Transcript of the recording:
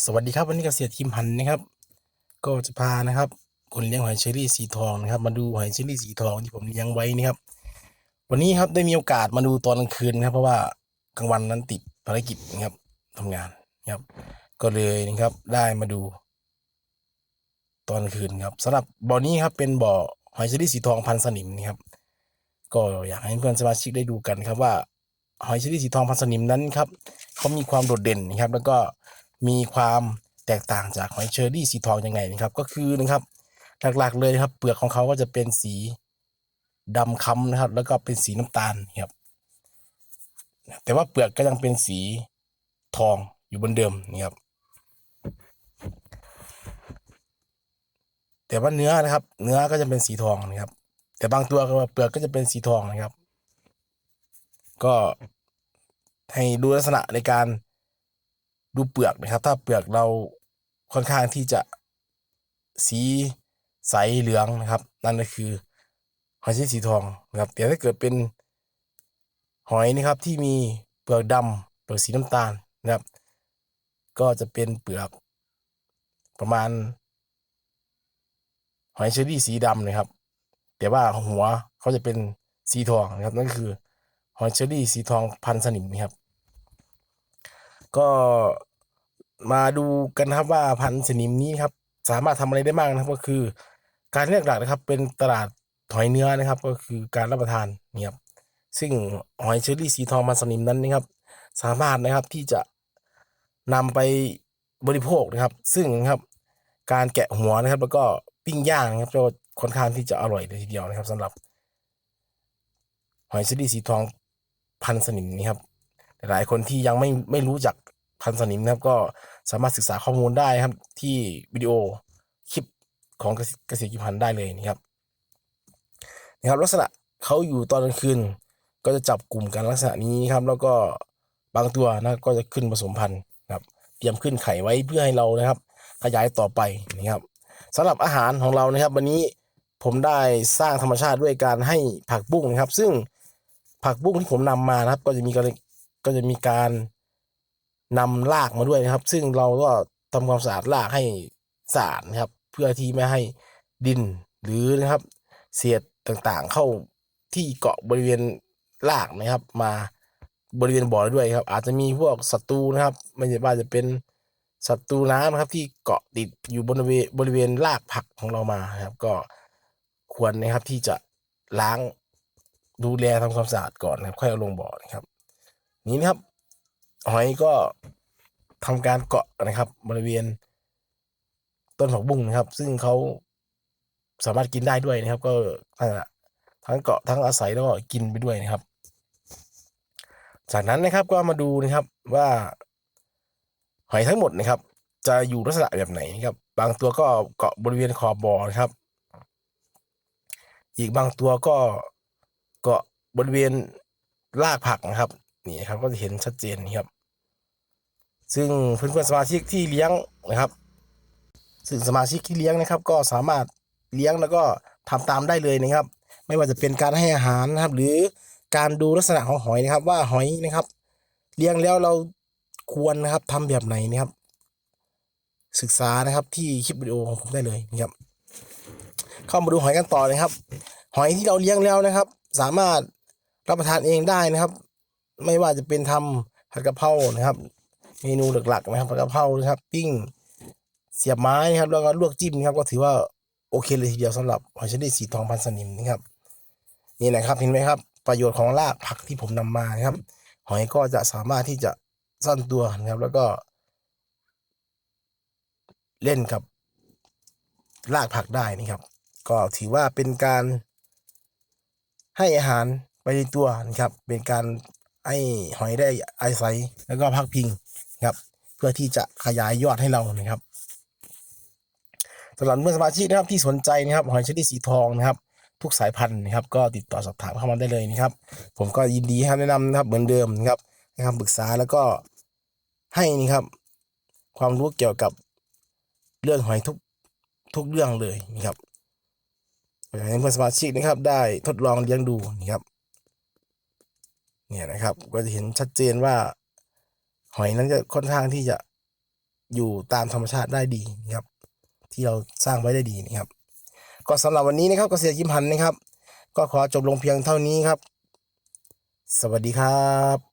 สวัสดีครับวันนี้เกษตรคิมพันนะครับ ก็จะพานะครับ คนเลี้ยงหอยเชอรี่สีทองนะครับ มาดูหอยเชอรี่สีทองที่ผมเลี้ยงไว้นี่ครับ วันนี้ครับได้มีโอกาสมาดูตอนกลางคืนนะครับ เพราะว่ากลางวันนั้นติดภารกิจนะครับทำงานนะครับ ก็เลยนะครับได้มาดู ตอนคืนครับสำหรับบ่อนี้ครับเป็นบ่อหอยเชอรี่สีทองพันสนิมนะครับ ก็อยากให้เพื่อนสมาชิกได้ดูกันครับว่าหอยเชอรี่สีทองพันสนิมนั้นครับเขามีความโดดเด่นนะครับ แล้วก็ มีความแตกต่างจากหอยเชอรี่สีทองยังไงนะครับ ก็คือนะครับหลักๆเลยนะครับเปลือกของเขาก็จะเป็นสีดำค้ำนะครับ แล้วก็เป็นสีน้ำตาลครับ แต่ว่าเปลือกก็ยังเป็นสีทองอยู่บนเดิมนี่ครับ แต่ว่าเนื้อนะครับ เนื้อก็จะเป็นสีทองนะครับ แต่บางตัวก็เปลือกก็จะเป็นสีทองนะครับ ก็ให้ดูลักษณะในการ ดูเปลือกนะครับ ถ้าเปลือกเราค่อนข้างที่จะสีใสเหลืองนะครับ นั่นก็คือหอยสีทองนะครับแต่ถ้าเกิดเป็นหอยนะครับที่มีเปลือกดำเปลือกสีน้ำตาลนะครับ ก็จะเป็นเปลือกประมาณ หอยเชอรี่สีดำนะครับ แต่ว่าหัวเขาจะเป็นสีทองนะครับนั่นคือหอยเชอรี่สีทองพันสนิมนะครับ ก็มาดูกันครับว่าพันธุ์สนิมนี้ครับ สามารถทำอะไรได้บ้างนะครับ ก็คือ การเลือกหลักนะครับ เป็นตลาดหอยเนื้อนะครับ ก็คือการรับประทานนี่ครับซึ่งหอยเชอรี่สีทองพันสนิมนั้นนะครับ สามารถนะครับที่จะนำไปบริโภคนะครับ ซึ่งนะครับการแกะหัวนะครับ แล้วก็ปิ้งย่างนะครับก็ค่อนข้างที่จะอร่อยเลยทีเดียวนะครับสำหรับ หอยเชอรี่สีทองพันสนิมนี่ครับ หลายคนที่ยังไม่ไม่รู้จักพันสนิมนะครับ ก็สามารถศึกษาข้อมูลได้ครับ ที่วิดีโอคลิปของเกษตรกิจพันได้เลยนะครับนะครับ ลักษณะเขาอยู่ตอนกลางคืนก็จะจับกลุ่มกันลักษณะนี้ครับ แล้วก็บางตัวนะก็จะขึ้นผสมพันธุ์นะครับเตรียมขึ้นไข่ไว้เพื่อให้เรานะครับ ขยายต่อไปนะครับสำหรับอาหารของเรานะครับ วันนี้ผมได้สร้างธรรมชาติด้วยการให้ผักบุ้งนะครับ ซึ่งผักบุ้งที่ผมนำมานะครับ ก็จะมี ก็จะมีการนำรากมาด้วยนะครับ ซึ่งเราก็ทำความสะอาดรากให้สะอาดนะครับ เพื่อที่ไม่ให้ดินหรือนะครับ เศษต่างๆ เข้าที่เกาะบริเวณรากนะครับ มาบริเวณบ่อด้วยครับ อาจจะมีพวกศัตรูนะครับ ไม่ใช่ว่าจะเป็นศัตรูน้ำนะครับ ที่เกาะติดอยู่บริเวณบริเวณรากผักของเรามานะครับ ก็ควรนะครับที่จะล้างดูแลทำความสะอาดก่อนนะครับ ค่อยเอาลงบ่อนะครับ นี้นะครับ หอยก็ทำการเกาะนะครับ บริเวณ ต้นผักบุ้งนะครับ ซึ่งเขาสามารถกินได้ด้วยนะครับ ก็ทั้งเกาะทั้งอาศัยแล้วก็กินไปด้วยนะครับ จากนั้นนะครับก็มาดูนะครับว่า หอยทั้งหมดนะครับ จะอยู่ลักษณะแบบไหนนะครับ บางตัวก็เกาะบริเวณขอบบ่อนะครับ อีกบางตัวก็เกาะบริเวณรากผักนะครับ นี่ครับก็จะเห็นชัดเจนนครับ ซึ่งเพื่อนๆสมาชิกที่เลี้ยงนะครับ ซึ่งสมาชิกที่เลี้ยงนะครับ ก็สามารถเลี้ยงแล้วก็ทำตามได้เลยนะครับ ไม่ว่าจะเป็นการให้อาหารนะครับ หรือการดูลักษณะของหอยนะครับ ว่าหอยนะครับ เลี้ยงแล้วเราควรนะครับทำแบบไหนนะครับ ศึกษานะครับที่คลิปวิดีโอของผมได้เลยนะครับ เข้ามาดูหอยกันต่อนะครับ หอยที่เราเลี้ยงแล้วนะครับ สามารถรับประทานเองได้นะครับ ไม่ว่าจะเป็นทำผัดกะเพรานะครับ เมนูหลักๆนะครับผัดกะเพรานะครับ ปิ้งเสียบไม้นะครับแล้วก็ลวกจิ้มนะครับ ก็ถือว่าโอเคเลยทีเดียวสำหรับหอยชนิดสีทองพันสนิมนะครับ นี่นะครับเห็นไหมครับ ประโยชน์ของรากผักที่ผมนำมานะครับ หอยก็จะสามารถที่จะซ่อนตัวนะครับ แล้วก็ เล่นกับรากผักได้นะครับ ก็ถือว่าเป็นการให้อาหารไปในตัวนะครับ เป็นการ ให้หอยได้อาศัยแล้วก็พักพิงครับ เพื่อที่จะขยายยอดให้เรานะครับสำหรับเพื่อนสมาชิกนะครับที่สนใจนะครับหอยชนิดสีทองนะครับ ทุกสายพันธุ์นะครับ ก็ติดต่อสอบถามเข้ามาได้เลยนะครับ ผมก็ยินดีให้แนะนำนะครับ เหมือนเดิมนะครับให้คำปรึกษาแล้วก็ให้นี่ครับ ความรู้เกี่ยวกับเรื่องหอยทุกทุกเรื่องเลยนะครับอยากให้เพื่อนสมาชิกนะครับ ได้ทดลองเลี้ยงดูนะครับ เนี่ยนะครับก็จะเห็นชัดเจนว่า หอยนั้นจะค่อนข้างที่จะอยู่ตามธรรมชาติได้ดีนะครับ ที่เราสร้างไว้ได้ดีนะครับ ก็สำหรับวันนี้นะครับเกษตรยิมพันธ์นะครับ ก็ขอจบลงเพียงเท่านี้ครับ สวัสดีครับ